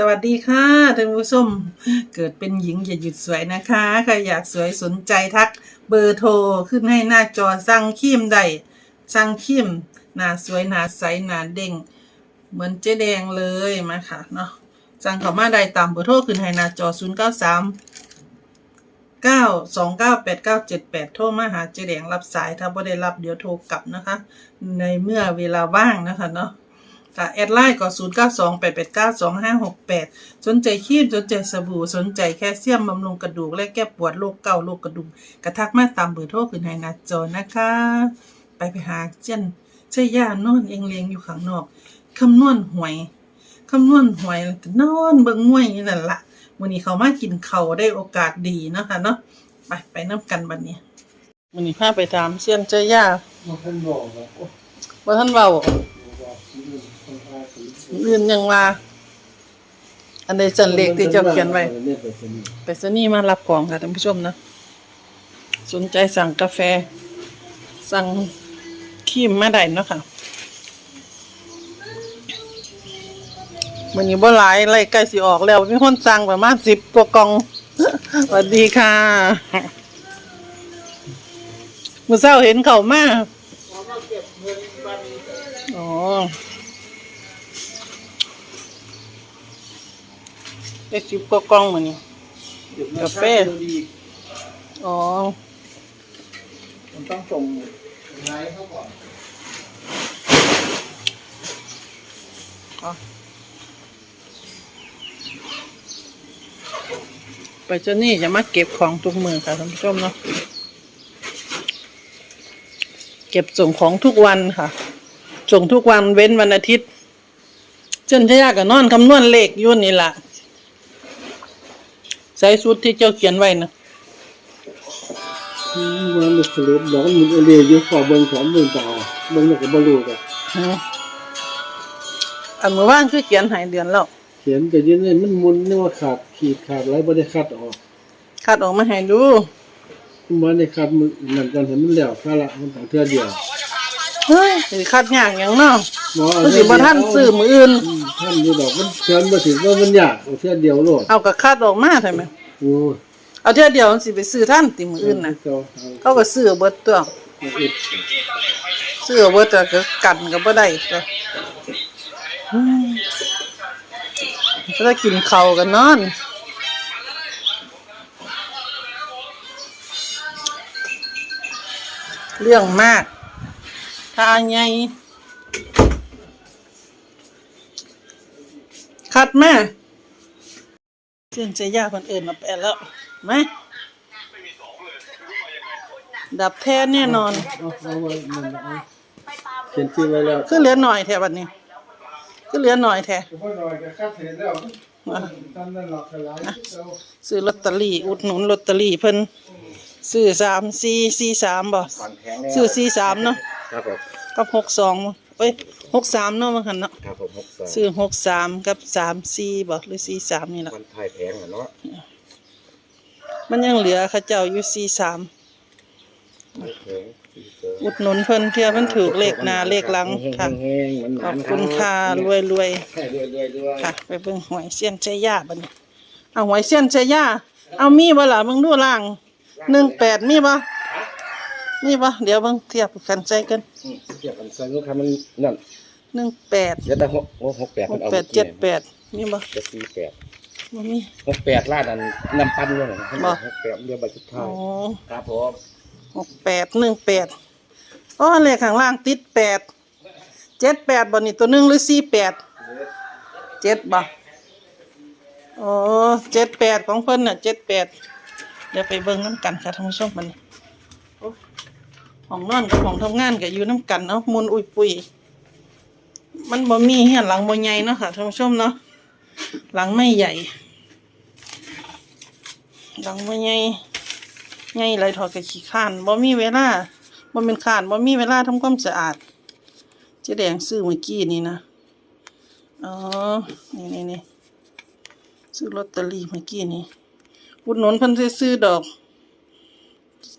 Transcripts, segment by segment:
สวัสดีค่ะท่านผู้ชมเกิดเป็นหญิงอย่าหยุดสวยนะคะใครอยากสวยสนใจทักเบอร์โทรขึ้นให้หน้าจอสั่งคีมได้สั่งคีมหน้าสวยหน้าใสหน้าเด้งเหมือนเจ๊แดงเลยมาค่ะเนาะสั่งเข้ามาได้ตามเบอร์โทรขึ้นให้หน้าจอ 0 9 3 9 2 9 8 9 7 8 โทรมาหาเจ๊แดงรับสายถ้าไม่ได้รับเดี๋ยวโทรกลับนะคะ ในเมื่อเวลาว่างนะคะเนาะ ค่ะแอดไลน์ก็0 9 2 8 8 9 2 5 6 8สนใจครีมสนใจสบู่สนใจแคลเซียมบำรุงกระดูก และแก้ปวดโรคเกาต์โรคกระดูกกระทักมาตามเบอร์โทรขึ้นให้หน้าจอนะคะ ไปไปหาเจนใช่ย่านอนเองเลียงอยู่ข้างนอกคำนวณหวยคำนวณหวยแล้วก็นอนเบิ่งมวยนี่นั่นละวันนี้เขามากินเขาวได้โอกาสดีเนาะคะเนาะไปไปน้ำกันบัดนี้วันนี้พาไปถามเซียนเจ้าย่ามาเพิ่นบอกว่าโอ้ว่าท่านเบาบอกสิ เรื่องคนพาสิอื่นยังว่า อันใดจันเลขที่เจ้าเขียนไว้เนี่ยไปสนิทไปซนี่มารับของค่ะท่านผู้ชมนะ สนใจสั่งกาแฟ สั่งครีมมาได้เนาะค่ะมันนี้บ่หลายไล่ใกล้สิออกแล้วมีคนสั่งประมาณสิบกว่ากล่องสวัสดีค่ะเมื่อเช้าเห็นเขามาอ๋อ ได้สิบกว่ากล่องมันนี้กาแฟ อ๋อ มันต้องส่งไลน์เขาก่อนไปเจ้านี่จะมาเก็บของทุกมือค่ะท่านผู้ชมเนาะเก็บส่งของทุกวันค่ะ ส่งทุกวันเว้นวันอาทิตย์เจนทยากับนอนคำนวณเลขยุ่นนี่แหละ ใส่ชุดที่เจ้าเขียนไว้นะอืมมันสรุปบอกว่ามันเรียอยู่ขอเบิ่งของเบิ่งต่อเบิ่งแล้วก็บ่รู้ก็อืมอันเมื่อวานคือเขียนใหายเดือนแล้ว เขียนก็ยืนเลยมันมุนนึกว่าขาดขีดขาดอะไรบ่ได้คัดออกคัดออกมาให้ดูมันบ่ได้คัดมันนั่นก่อนให้มันแล้วค่าละมันต้องเทื่อเดียวเฮ้ยสิคัดยากอย่างเนาะบ่เอามันสิบ่ทันซื้อมืออื่นอืม ท่านอยู่ดอกมันเขียนบ่ถึงว่ามันยากเอาเทื่อเดียวโลดเอากับคัดออกมาใช่ไหมโอ้ยเอาเท่าเดียวมันสิไปซื้อท่านติมืออื่นนะเอาเขาก็ซื้อเบิดตัวเอาอิดซื้อเบิดแต่ก็กันก็บ่ได้ตัวอืมก็ได้กินข้าวกันนอน เรื่องมากถ้าไง คัดมาเสื่อนใจยากคนอื่นมาแปะแล้วไหมดับแท้แน่นอนเอาเอาไว้นั่นน่ะเอาเขียนชื่อไว้แล้วคือเหลือหน่อยแท้บัดนี้คือเหลือหน่อยแท้พ่อหน่อยก็คัดเห็นแล้วว่าท่านนั่นหลอกหลายเอาซื้อลอตเตอรี่อุดหนุนลอตเตอรี่เพิ่นซื้อสามสี่สี่สามบ่ซื้อสี่สามเนาะครับผมกับหกสองเอ้ยหกสามเนาะมันคันเนาะครับผมหกสามซื้อหกสามกับสามสี่บ่หรือสี่สามนี่แหละมันถ่ายแพงอะเนาะมันยังเหลือเข้าเจ้าอยู่สี่สามแพงสี่เสืออุดหนุนเพิ่นเพื่อมันถูกเลขหน้าเลขหลังค่ะแห้งๆมันขอบคุณค่ะรวยรวยให้รวยรวยด้วยๆค่ะ ไปเบิ่งหวยเสี้ยนใจย่าบัดนี้เอาหวยเสี้ยนใจย่าเอามีบ่ล่ะมึงดูล่างหนึ่งแปดมีบ่มีบ่เดี๋ยวเบิ่งเทียบกันใจกัน อืม เกียวกันใส่ลูกค้ามันนั่นหนึ่งแปดเดี๋ยวแต่หกหกแปดหมันกเอาแปดเจ็ดแปดมีบ่จะสี่แปดบ่มี หกแปดลานอันนำปันด้วยนะบ่ หกแปดเรียบใบสุดท้าอ๋ยอครับผมหกแปดหนึ่งแปดอ๋อเลขข้างล่างติดแปดเจ็ดแปดบ่นี่ตัวหนึ่งหรือสี่แปดเจ็ดบ่อ๋อเจ็ดแปดของเพิ่นน่ะเจ็ดแปดเดี๋ยวไปเบิ่งน้ำกันค่ะท่านผู้ชมมัน ห้องนอนกับห้องทำงานก็อยู่น้ำกันเนาะมุนอุยปุยมันบ่มีเฮียนหลังบ่ใหญ่เนาะค่ะท่านผู้ชมเนาะหลังไม่ใหญ่ หลังบ่ใหญ่ไงไรถอดกับขี้ข้านบ่มีเวลาบ่เป็นข้านบ่มีเวลาทำความสะอาดเจ๊แดงซื้อเมื่อกี้นี่นะอ๋อนี่นี่นี่ซื้อลอตเตอรี่เมื่อกี้นี่อุดหนุนเพิ่นซื้อดอก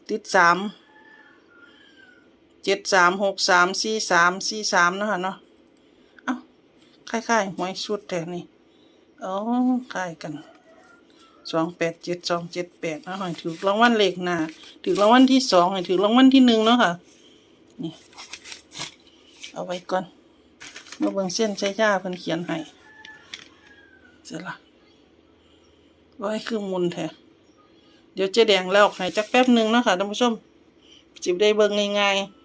ติดสาม เจ็ดสามหกสามสี่สามสี่สามเนาะค่ะเนาะเอ้าคล้ายๆหวยชุดแต่นี่อ๋อคล้ายกันสองแปดเจ็ดสองเจ็ดแปดนะให้ถือรางวัลเลขหนาถือรางวัลที่สองถือรางวัลที่หนึ่งเนาะค่ะนี่เอาไว้ก่อนมาเบิ่งเส้นใช้ยาเพิ่นเขียนให้เสร็จละไว้คือมุนแท้เดี๋ยวเจ๊แดงแล้วให้จักแป๊บหนึ่งเนาะค่ะท่านผู้ชมจิบได้เบิ่งง่ายๆ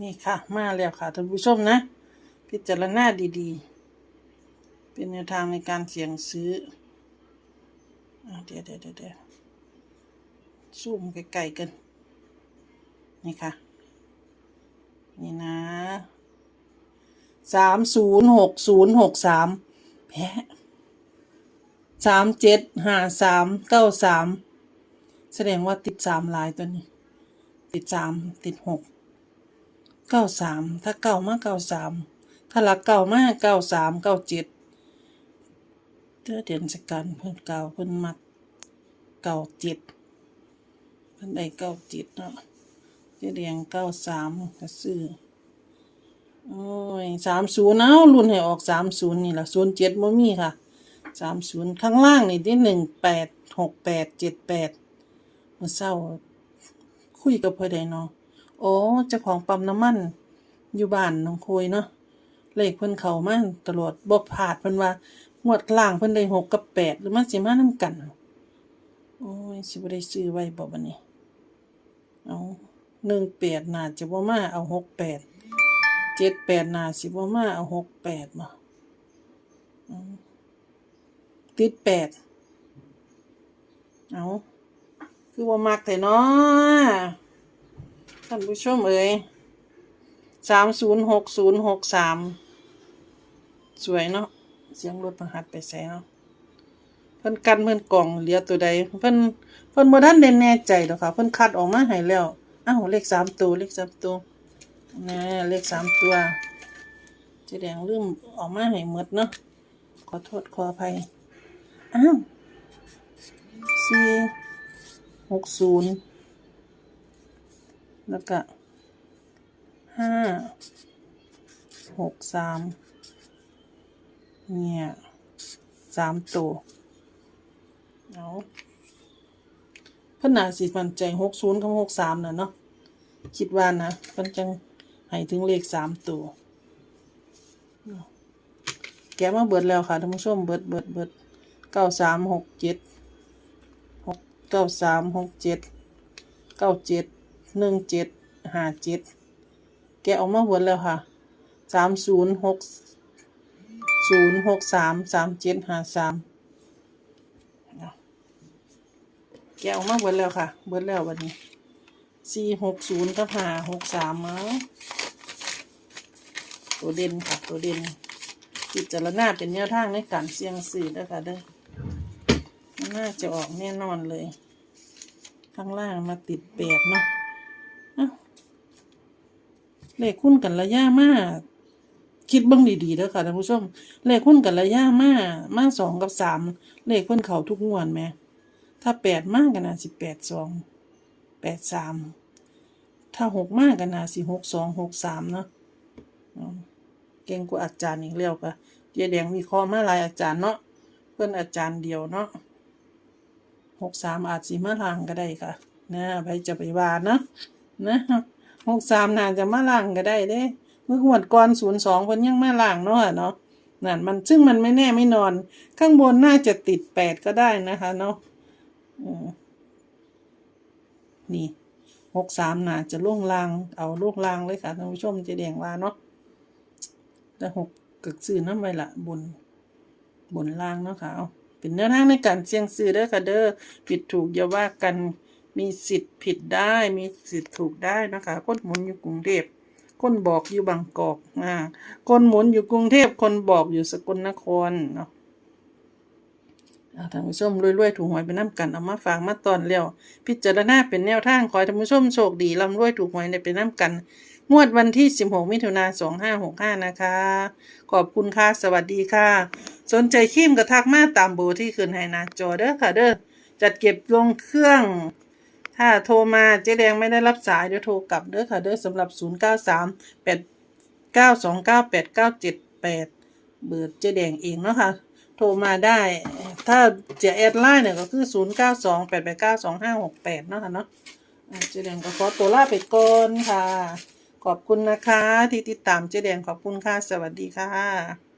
นี่ค่ะ มาแล้วค่ะท่านผู้ชมนะ พิจารณาดีๆ เป็นแนวทางในการเสี่ยงซื้ออะเดี๋ยวเดี๋ยวเดี๋ยวเดี๋ยวซูมไกลๆกัน นี่ค่ะ นี่นะสามศูนย์หกศูนย์หกสามแพ้สามเจ็ดห้าสามเก้าสามแสดงว่าติดสามลายตัวนี้ ติดสามติดหก เก้าสามถ้าเก้ามาเก้าสามถ้าหลักเก้ามาเก้าสามเก้าเจ็ดเดือเดือนสกันเพิ่นเก้าเพิ่นมักเก้าเจ็ดเพิ่นได้เก้าเจ็ดเนาะเจ๊แดงเก้าสามก็ซื้อโอ้ยสามศูนย์เอารุ่นให้ออกสามศูนย์นี่แหละศูนย์เจ็ดบ่มีค่ะสามศูนย์ข้างล่างนี่ที่หนึ่งแปดหกแปดเจ็ดแปดมื่อเช้าคุยกับเพื่อใดเนาะ โอ้เจ้าของปั๊มน้ำมัน อยู่บ้านน้องคุยเนาะเลขเพิ่นเขามาตลอดบ่พลาดเพิ่นว่างวดกลางเพิ่นได้หกกับแปดหรือมันสิมานํกัน โอ้ยสิบ่ได้ซื้อไว้บ่บัดนี้ เอาหนึ่งแปดน่าจะบ่มาเอาหกแปดเจ็ดแปดน่าสิบ่มาเอาหกแปดมาเอาติดแปดเอาคือว่ามักแต่เนาะ ท่านผู้ชมเอ้ยสามศูนย์หกศูนย์หกสามสวยเนาะเสียงรถประหัดไปแซวเพิ่นกันเพิ่นกล่องเหลือตัวใดเพิ่นเพิ่นบ่ทันได้แน่ใจดอกค่ะเพิ่นคัดออกมาให้แล้วอ้าวเลขสามตัวเลขสามตัวนะเลขสามตัวจะแดงลืมออกมาให้หมดเนาะขอโทษขออภัยอ้าวสี่หกศูนย์ แล้วก็ห้าหกสามเนี่ยสามตัวเอาพิ่นน่าสิมั่นใจหกศูนย์กับหกสามนะเนาะคิดว่านะเพิ่นจังให้ถึงเลขสามตัวแกมาเบิดแล้วค่ะท่านผู้ชมเบิดเบิดเบิดเก้าสามหกเจ็ดหกเก้าสามหกเจ็ดเก้าเจ็ด หนึ่งเจ็ดห้าเจ็ดแกะออกมาเบิดแล้วค่ะสามศูนย์หกศูนย์หกสามสามเจ็ดห้าสามแกะออกมาเบิดแล้วค่ะเบิดแล้ววันนี้สี่หกศูนย์กับห้าหกสามเนาะตัวเด่นค่ะตัวเด่นพิจารณาเป็นแนวทางในการเสี่ยงสื่อเด้อค่ะเด้อน่าจะออกแน่นอนเลย ข้างล่างมาติดแปดเนาะ เลขคุ้นกันระยะมากคิดเบ้างดีๆเด้อค่ะท่านผู้ชม เลขคุ้นกันระยะมากมาสองกับสามเลขเพิ่นเขาทุกงวดไหม ถ้าแปดมากกันนะสิบแปดสองแปดสามถ้าหกมากกันนะสิหกสองหกสามเนาะเก่งกว่าอาจารย์อีกแล้วก็เจ๊แดงมีข้อมาหลายอาจารย์เนาะเพื่อนอาจารย์เดียวเนาะหกสามอาจสิมาล่างก็ได้ค่ะนะไปจะไปว่าเนาะ นะหกสามน่าจะมาล่างก็ได้เด้ เมื่อหวดก่อนศูนย์สองเพิ่นยังมาล่างเนาะเนาะนั่นมันซึ่งมันไม่แน่ไม่นอน ข้างบนน่าจะติดแปดก็ได้นะคะเนาะนี่หกสามน่าจะล่วงลาง เอาล่วงลางเลยค่ะท่านผู้ชมจะแดงว่าเนาะแต่หกกึกซื้อน้ำไว้ละบน บนล่างเนาะค่ะเอาเป็นแนวทางในการเสี่ยงซื้อเด้อค่ะเด้อผิดถูกอย่าว่ากัน มีสิทธิ์ผิดได้มีสิทธิ์ถูกได้นะคะคนหมุนอยู่กรุงเทพคนบอกอยู่บางกอกอ่าคนหมุนอยู่กรุงเทพคนบอกอยู่สกลนครเนาะเอาท่านผู้ชมรวยๆถูกหวยไปน้ำกันเอามาฝากมาตอนแล้วพิจารณาเป็นแนวทางขอให้ท่านผู้ชมโชคดีร่ำรวยถูกหวยในไปน้ำกัน งวดวันที่ 16 มิถุนา2565 นะคะ ขอบคุณค่ะ สวัสดีค่ะ สนใจขีมกระทักมาตามเบที่ขึ้นให้หน้าจอเด้อค่ะเด้อจัดเก็บลงเครื่อง ถ้าโทรมาเจ๊แดงไม่ได้รับสายเดี๋ยวโทรกลับเด้อค่ะเด้อสำหรับ 093 8 929 8978 เบอร์เจ๊แดงเองเนาะค่ะ โทรมาได้ ถ้าจะแอดไลน์เนี่ยก็คือ 0 9 2 8 8 9 2 5 6 8 เนาะค่ะเนาะอะเจแดงก็ขอตัวลาไปก่อนค่ะ ขอบคุณนะคะที่ติดตามเจแดงขอบคุณค่ะ สวัสดีค่ะ